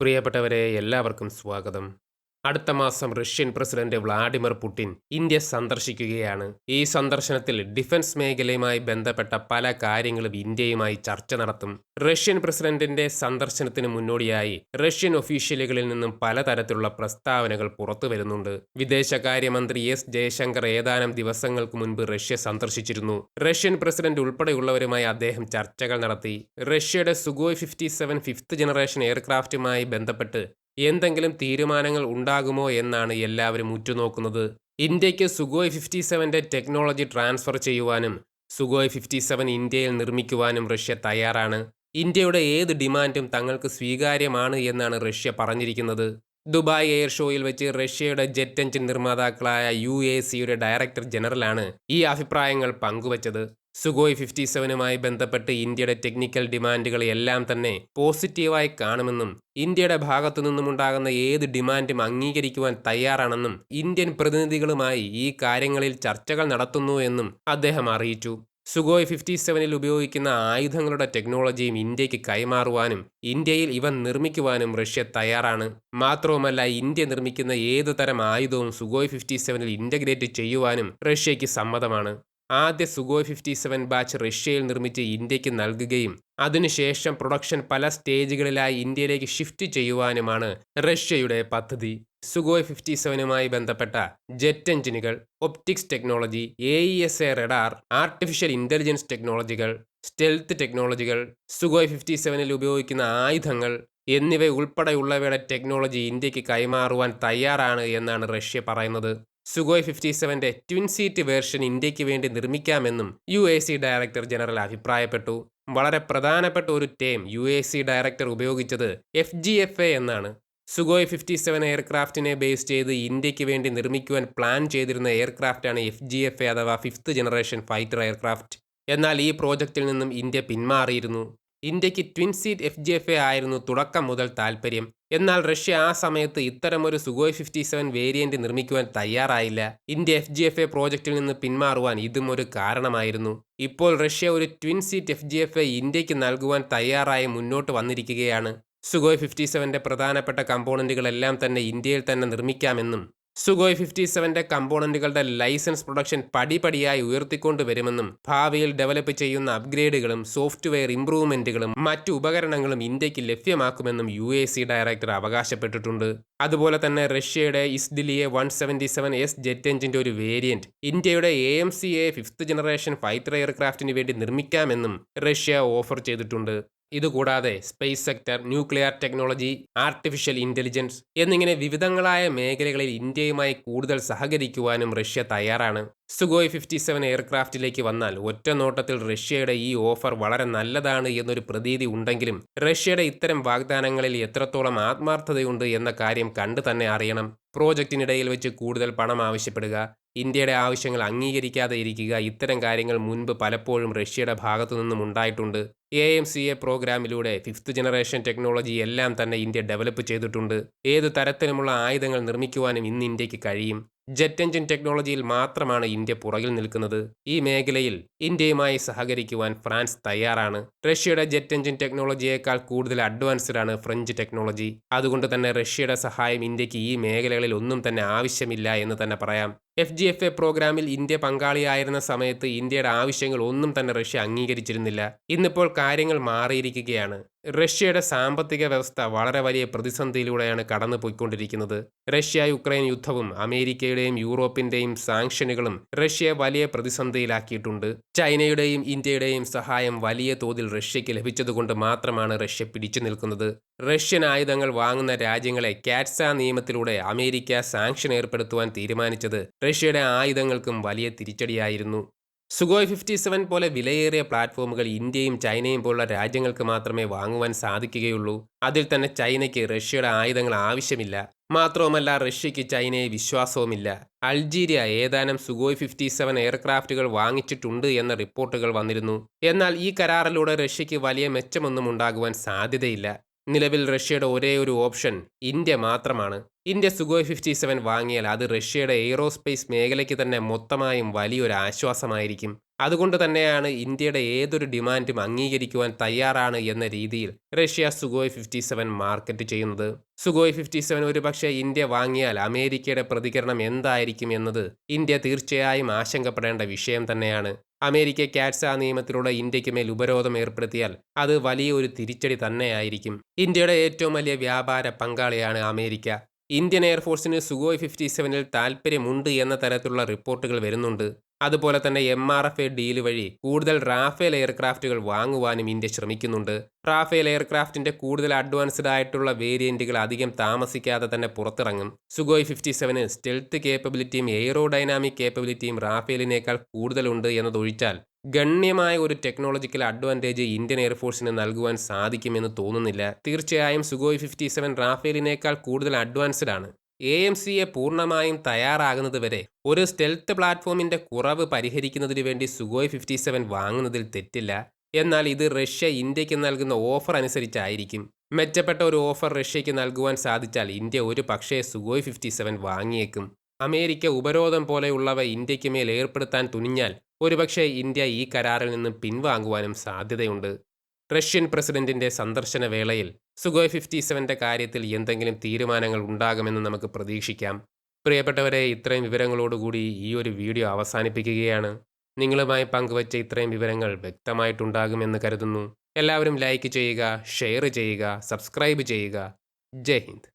പ്രിയപ്പെട്ടവരെ എല്ലാവർക്കും സ്വാഗതം. അടുത്ത മാസം Russian president Vladimir Putin India സന്ദർശിക്കുകയാണ്. ഈ സന്ദർശനത്തിൽ ഡിഫൻസ് മേഖലയുമായി ബന്ധപ്പെട്ട പല കാര്യങ്ങളും ഇന്ത്യയുമായി ചർച്ച നടത്തും. റഷ്യൻ പ്രസിഡന്റിന്റെ സന്ദർശനത്തിന് മുന്നോടിയായി റഷ്യൻ ഒഫീഷ്യലുകളിൽ നിന്നും പലതരത്തിലുള്ള പ്രസ്താവനകൾ പുറത്തു വരുന്നുണ്ട്. വിദേശകാര്യമന്ത്രി എസ് ജയശങ്കർ ഏതാനും ദിവസങ്ങൾക്ക് മുൻപ് റഷ്യ സന്ദർശിച്ചിരുന്നു. റഷ്യൻ പ്രസിഡന്റ് ഉൾപ്പെടെയുള്ളവരുമായി അദ്ദേഹം ചർച്ചകൾ നടത്തി. റഷ്യയുടെ Sukhoi fifty seven fifth generation എയർക്രാഫ്റ്റുമായി ബന്ധപ്പെട്ട് എന്തെങ്കിലും തീരുമാനങ്ങൾ ഉണ്ടാകുമോ എന്നാണ് എല്ലാവരും ഉറ്റുനോക്കുന്നത്. ഇന്ത്യയ്ക്ക് സുഗോയ് ഫിഫ്റ്റി സെവന്റെ ടെക്നോളജി ട്രാൻസ്ഫർ ചെയ്യുവാനും സുഗോയ് ഫിഫ്റ്റി സെവൻ ഇന്ത്യയിൽ നിർമ്മിക്കുവാനും റഷ്യ തയ്യാറാണ്. ഇന്ത്യയുടെ ഏത് ഡിമാൻഡും തങ്ങൾക്ക് സ്വീകാര്യമാണ് എന്നാണ് റഷ്യ പറഞ്ഞിരിക്കുന്നത്. ദുബായ് എയർ ഷോയിൽ വെച്ച് റഷ്യയുടെ ജെറ്റ് എഞ്ചിൻ നിർമ്മാതാക്കളായ യു എ സിയുടെ ഡയറക്ടർ ജനറലാണ് ഈ അഭിപ്രായങ്ങൾ പങ്കുവച്ചത്. സുഗോയ് ഫിഫ്റ്റി സെവനുമായി ബന്ധപ്പെട്ട് ഇന്ത്യയുടെ ടെക്നിക്കൽ ഡിമാൻഡുകൾ എല്ലാം തന്നെ പോസിറ്റീവായി കാണുമെന്നും ഇന്ത്യയുടെ ഭാഗത്തു നിന്നുമുണ്ടാകുന്ന ഏത് ഡിമാൻഡും അംഗീകരിക്കുവാൻ തയ്യാറാണെന്നും ഇന്ത്യൻ പ്രതിനിധികളുമായി ഈ കാര്യങ്ങളിൽ ചർച്ചകൾ നടത്തുന്നു എന്നും അദ്ദേഹം അറിയിച്ചു. സുഗോയ് ഫിഫ്റ്റി സെവനിൽ ഉപയോഗിക്കുന്ന ആയുധങ്ങളുടെ ടെക്നോളജിയും ഇന്ത്യയ്ക്ക് കൈമാറുവാനും ഇന്ത്യയിൽ ഇവ നിർമ്മിക്കുവാനും റഷ്യ തയ്യാറാണ്. മാത്രവുമല്ല ഇന്ത്യ നിർമ്മിക്കുന്ന ഏതു തരം ആയുധവും സുഗോയ് ഫിഫ്റ്റി സെവനിൽ ഇന്റഗ്രേറ്റ് ചെയ്യുവാനും റഷ്യയ്ക്ക് സമ്മതമാണ്. ആദ്യ സുഗോയ് ഫിഫ്റ്റി സെവൻ ബാച്ച് റഷ്യയിൽ നിർമ്മിച്ച് ഇന്ത്യയ്ക്ക് നൽകുകയും അതിനുശേഷം പ്രൊഡക്ഷൻ പല സ്റ്റേജുകളിലായി ഇന്ത്യയിലേക്ക് ഷിഫ്റ്റ് ചെയ്യുവാനുമാണ് റഷ്യയുടെ പദ്ധതി. സുഗോയ് ഫിഫ്റ്റി സെവനുമായി ബന്ധപ്പെട്ട ജെറ്റ് എഞ്ചിനുകൾ optics technology A E S A radar artificial intelligence ടെക്നോളജികൾ സ്റ്റെൽത്ത് ടെക്നോളജികൾ സുഗോയ് ഫിഫ്റ്റി സെവനിൽ ഉപയോഗിക്കുന്ന ആയുധങ്ങൾ എന്നിവ ഉൾപ്പെടെയുള്ളവയുടെ ടെക്നോളജി ഇന്ത്യയ്ക്ക് കൈമാറുവാൻ തയ്യാറാണ് എന്നാണ് റഷ്യ പറയുന്നത്. സുഗോയ് ഫിഫ്റ്റി സെവന്റെ ട്വിൻ സീറ്റ് വേർഷൻ ഇന്ത്യയ്ക്ക് വേണ്ടി നിർമ്മിക്കാമെന്നും U A C director general അഭിപ്രായപ്പെട്ടു. വളരെ പ്രധാനപ്പെട്ട ഒരു term U A C director ഉപയോഗിച്ചത് എഫ് ജി എഫ് എ എന്നാണ്. സുഗോയ് ഫിഫ്റ്റി സെവൻ എയർക്രാഫ്റ്റിനെ ബേസ് ചെയ്ത് ഇന്ത്യയ്ക്ക് വേണ്ടി നിർമ്മിക്കുവാൻ പ്ലാൻ ചെയ്തിരുന്ന എയർക്രാഫ്റ്റാണ് എഫ് ജി എഫ് എ അഥവാ ഫിഫ്ത്ത് ജനറേഷൻ ഫൈറ്റർ എയർക്രാഫ്റ്റ് എന്നാൽ ഈ പ്രോജക്റ്റിൽ നിന്നും ഇന്ത്യ പിന്മാറിയിരുന്നു. ഇന്ത്യയ്ക്ക് twin seat F G F A ആയിരുന്നു തുടക്കം മുതൽ താൽപ്പര്യം എന്നാൽ റഷ്യ ആ സമയത്ത് ഇത്തരമൊരു സുഗോയ് ഫിഫ്റ്റി സെവൻ വേരിയന്റ് നിർമ്മിക്കുവാൻ തയ്യാറായില്ല. India F G F A പ്രോജക്റ്റിൽ നിന്ന് പിന്മാറുവാൻ ഇതും ഒരു കാരണമായിരുന്നു. ഇപ്പോൾ റഷ്യ ഒരു twin seat F G F A ഇന്ത്യയ്ക്ക് നൽകുവാൻ തയ്യാറായി മുന്നോട്ട് വന്നിരിക്കുകയാണ്. സുഗോയ് ഫിഫ്റ്റി സെവന്റെ പ്രധാനപ്പെട്ട കമ്പോണന്റുകളെല്ലാം തന്നെ ഇന്ത്യയിൽ തന്നെ നിർമ്മിക്കാമെന്നും സുഗോയ് ഫിഫ്റ്റി സെവന്റെ കമ്പോണന്റുകളുടെ ലൈസൻസ് പ്രൊഡക്ഷൻ പടിപടിയായി ഉയർത്തിക്കൊണ്ട് വരുമെന്നും ഭാവിയിൽ ഡെവലപ്പ് ചെയ്യുന്ന അപ്ഗ്രേഡുകളും സോഫ്റ്റ്വെയർ ഇംപ്രൂവ്മെന്റുകളും മറ്റു ഉപകരണങ്ങളും ഇന്ത്യയ്ക്ക് ലഭ്യമാക്കുമെന്നും യു എ സി ഡയറക്ടർ അവകാശപ്പെട്ടിട്ടുണ്ട്. അതുപോലെ തന്നെ റഷ്യയുടെ ഇസ്ദിലിയെ one seventy seven S jet എഞ്ചിന്റെ ഒരു വേരിയന്റ് ഇന്ത്യയുടെ A M C A fifth generation fighter എയർക്രാഫ്റ്റിന് വേണ്ടി നിർമ്മിക്കാമെന്നും റഷ്യ ഓഫർ ചെയ്തിട്ടുണ്ട്. ഇതുകൂടാതെ space sector nuclear technology artificial intelligence എന്നിങ്ങനെ വിവിധങ്ങളായ മേഖലകളിൽ ഇന്ത്യയുമായി കൂടുതൽ സഹകരിക്കുവാനും റഷ്യ തയ്യാറാണ്. സുഗോയ് ഫിഫ്റ്റി സെവൻ എയർക്രാഫ്റ്റിലേക്ക് വന്നാൽ ഒറ്റ നോട്ടത്തിൽ റഷ്യയുടെ ഈ ഓഫർ വളരെ നല്ലതാണ് എന്നൊരു പ്രതീതി ഉണ്ടെങ്കിലും റഷ്യയുടെ ഇത്തരം വാഗ്ദാനങ്ങളിൽ എത്രത്തോളം ആത്മാർത്ഥതയുണ്ട് എന്ന കാര്യം കണ്ടു തന്നെ അറിയണം. പ്രോജക്റ്റിനിടയിൽ വെച്ച് കൂടുതൽ പണം ആവശ്യപ്പെടുക ഇന്ത്യയുടെ ആവശ്യങ്ങൾ അംഗീകരിക്കാതെ ഇരിക്കുക ഇത്തരം കാര്യങ്ങൾ മുൻപ് പലപ്പോഴും റഷ്യയുടെ ഭാഗത്തു നിന്നും ഉണ്ടായിട്ടുണ്ട്. എ എം സി എ പ്രോഗ്രാമിലൂടെ ഫിഫ്ത്ത് ജനറേഷൻ ടെക്നോളജി എല്ലാം തന്നെ ഇന്ത്യ ഡെവലപ്പ് ചെയ്തിട്ടുണ്ട്. ഏത് തരത്തിലുമുള്ള ആയുധങ്ങൾ നിർമ്മിക്കുവാനും ഇന്ന് ഇന്ത്യയ്ക്ക് കഴിയും. ജെറ്റ് എഞ്ചിൻ ടെക്നോളജിയിൽ മാത്രമാണ് ഇന്ത്യ പുറകിൽ നിൽക്കുന്നത്. ഈ മേഖലയിൽ ഇന്ത്യയുമായി സഹകരിക്കുവാൻ ഫ്രാൻസ് തയ്യാറാണ്. റഷ്യയുടെ ജെറ്റ് എഞ്ചിൻ ടെക്നോളജിയേക്കാൾ കൂടുതൽ അഡ്വാൻസ്ഡ് ആണ് ഫ്രഞ്ച് ടെക്നോളജി അതുകൊണ്ട് തന്നെ റഷ്യയുടെ സഹായം ഇന്ത്യയ്ക്ക് ഈ മേഖലകളിൽ ഒന്നും തന്നെ ആവശ്യമില്ല എന്ന് തന്നെ പറയാം. എഫ് ജി എഫ് എ പ്രോഗ്രാമിൽ ഇന്ത്യ പങ്കാളിയായിരുന്ന സമയത്ത് ഇന്ത്യയുടെ ആവശ്യങ്ങൾ ഒന്നും തന്നെ റഷ്യ അംഗീകരിച്ചിരുന്നില്ല. ഇന്നിപ്പോൾ കാര്യങ്ങൾ മാറിയിരിക്കുകയാണ്. റഷ്യയുടെ സാമ്പത്തിക വ്യവസ്ഥ വളരെ വലിയ പ്രതിസന്ധിയിലൂടെയാണ് കടന്നു പോയിക്കൊണ്ടിരിക്കുന്നത് റഷ്യ യുക്രൈൻ യുദ്ധവും അമേരിക്കയുടെയും യൂറോപ്പിന്റെയും സാങ്ഷനുകളും റഷ്യയെ വലിയ പ്രതിസന്ധിയിലാക്കിയിട്ടുണ്ട്. ചൈനയുടെയും ഇന്ത്യയുടെയും സഹായം വലിയ തോതിൽ റഷ്യയ്ക്ക് ലഭിച്ചതുകൊണ്ട് മാത്രമാണ് റഷ്യ പിടിച്ചു നിൽക്കുന്നത്. റഷ്യൻ ആയുധങ്ങൾ വാങ്ങുന്ന രാജ്യങ്ങളെ കാറ്റ്സ നിയമത്തിലൂടെ അമേരിക്ക സാങ്ഷൻ ഏർപ്പെടുത്തുവാൻ തീരുമാനിച്ചത് റഷ്യയുടെ ആയുധങ്ങൾക്കും വലിയ തിരിച്ചടിയായിരുന്നു. സുഗോയ് ഫിഫ്റ്റി സെവൻ പോലെ വിലയേറിയ പ്ലാറ്റ്ഫോമുകൾ ഇന്ത്യയും ചൈനയും പോലുള്ള രാജ്യങ്ങൾക്ക് മാത്രമേ വാങ്ങുവാൻ സാധിക്കുകയുള്ളൂ. അതിൽ തന്നെ ചൈനയ്ക്ക് റഷ്യയുടെ ആയുധങ്ങൾ ആവശ്യമില്ല. മാത്രവുമല്ല റഷ്യയ്ക്ക് ചൈനയെ വിശ്വാസവുമില്ല. അൾജീരിയ ഏതാനും സുഗോയ് ഫിഫ്റ്റി സെവൻ എയർക്രാഫ്റ്റുകൾ വാങ്ങിച്ചിട്ടുണ്ട് എന്ന റിപ്പോർട്ടുകൾ വന്നിരുന്നു. എന്നാൽ ഈ കരാറിലൂടെ റഷ്യയ്ക്ക് വലിയ മെച്ചമൊന്നും ഉണ്ടാകുവാൻ സാധ്യതയില്ല. നിലവിൽ റഷ്യയുടെ ഒരേ ഒരു ഓപ്ഷൻ ഇന്ത്യ മാത്രമാണ്. ഇന്ത്യ സുഗോയ് ഫിഫ്റ്റി സെവൻ വാങ്ങിയാൽ അത് റഷ്യയുടെ എയ്റോസ്പേസ് മേഖലയ്ക്ക് തന്നെ മൊത്തമായും വലിയൊരു ആശ്വാസമായിരിക്കും. അതുകൊണ്ട് തന്നെയാണ് ഇന്ത്യയുടെ ഏതൊരു ഡിമാൻഡും അംഗീകരിക്കുവാൻ തയ്യാറാണ് എന്ന രീതിയിൽ Russia Sukhoi fifty seven market ചെയ്യുന്നത്. സുഗോയ് ഫിഫ്റ്റി സെവൻ ഒരുപക്ഷെ ഇന്ത്യ വാങ്ങിയാൽ അമേരിക്കയുടെ പ്രതികരണം എന്തായിരിക്കും എന്നത് ഇന്ത്യ തീർച്ചയായും ആശങ്കപ്പെടേണ്ട വിഷയം തന്നെയാണ്. അമേരിക്ക കാറ്റ്സ നിയമത്തിലൂടെ ഇന്ത്യയ്ക്ക് മേൽ ഉപരോധം ഏർപ്പെടുത്തിയാൽ അത് വലിയ ഒരു തിരിച്ചടി തന്നെയായിരിക്കും. ഇന്ത്യയുടെ ഏറ്റവും വലിയ വ്യാപാര പങ്കാളിയാണ് അമേരിക്ക. ഇന്ത്യൻ എയർഫോഴ്സിന് സുഗോയ് ഫിഫ്റ്റി സെവനിൽ താൽപ്പര്യമുണ്ട് എന്ന തരത്തിലുള്ള റിപ്പോർട്ടുകൾ വരുന്നുണ്ട്. അതുപോലെ തന്നെ M R F A deal വഴി കൂടുതൽ റാഫേൽ എയർക്രാഫ്റ്റുകൾ വാങ്ങുവാനും ഇന്ത്യ ശ്രമിക്കുന്നുണ്ട്. റാഫേൽ എയർക്രാഫ്റ്റിന്റെ കൂടുതൽ അഡ്വാൻസ്ഡ് ആയിട്ടുള്ള വേരിയന്റുകൾ അധികം താമസിക്കാതെ തന്നെ പുറത്തിറങ്ങും. സുഗോയ് ഫിഫ്റ്റി സെവന് സ്റ്റെൽത്ത് കേപ്പബിലിറ്റിയും എയ്റോഡൈനാമിക് കേപ്പബിലിറ്റിയും റാഫേലിനേക്കാൾ കൂടുതലുണ്ട് എന്നതൊഴിച്ചാൽ ഗണ്യമായ ഒരു ടെക്നോളജിക്കൽ അഡ്വാന്റേജ് ഇന്ത്യൻ എയർഫോഴ്സിന് നൽകുവാൻ സാധിക്കുമെന്ന് തോന്നുന്നില്ല. തീർച്ചയായും സുഗോയ് ഫിഫ്റ്റി സെവൻ റാഫേലിനേക്കാൾ കൂടുതൽ അഡ്വാൻസ്ഡ് ആണ്. എ എം സിയെ പൂർണമായും തയ്യാറാകുന്നത് വരെ ഒരു സ്റ്റെൽത്ത് പ്ലാറ്റ്ഫോമിന്റെ കുറവ് പരിഹരിക്കുന്നതിന് വേണ്ടി സുഗോയ് ഫിഫ്റ്റി സെവൻ വാങ്ങുന്നതിൽ തെറ്റില്ല. എന്നാൽ ഇത് റഷ്യ ഇന്ത്യയ്ക്ക് നൽകുന്ന ഓഫർ അനുസരിച്ചായിരിക്കും. മെച്ചപ്പെട്ട ഒരു ഓഫർ റഷ്യയ്ക്ക് നൽകുവാൻ സാധിച്ചാൽ ഇന്ത്യ ഒരു പക്ഷേ സുഗോയ് ഫിഫ്റ്റി സെവൻ വാങ്ങിയേക്കും. അമേരിക്ക ഉപരോധം പോലെയുള്ളവ ഇന്ത്യയ്ക്ക് മേൽ ഏർപ്പെടുത്താൻ തുനിഞ്ഞാൽ ഒരുപക്ഷെ ഇന്ത്യ ഈ കരാറിൽ നിന്ന് പിൻവാങ്ങുവാനും സാധ്യതയുണ്ട്. റഷ്യൻ പ്രസിഡന്റിന്റെ സന്ദർശന വേളയിൽ സുഗോയ് ഫിഫ്റ്റി സെവന്റെ കാര്യത്തിൽ എന്തെങ്കിലും തീരുമാനങ്ങൾ ഉണ്ടാകുമെന്ന് നമുക്ക് പ്രതീക്ഷിക്കാം. പ്രിയപ്പെട്ടവരെ ഇത്രയും വിവരങ്ങളോടുകൂടി ഈ ഒരു വീഡിയോ അവസാനിപ്പിക്കുകയാണ്. നിങ്ങളുമായി പങ്കുവച്ച ഇത്രയും വിവരങ്ങൾ വ്യക്തമായിട്ടുണ്ടാകുമെന്ന് കരുതുന്നു. എല്ലാവരും ലൈക്ക് ചെയ്യുക ഷെയർ ചെയ്യുക സബ്സ്ക്രൈബ് ചെയ്യുക. ജയ് ഹിന്ദ്.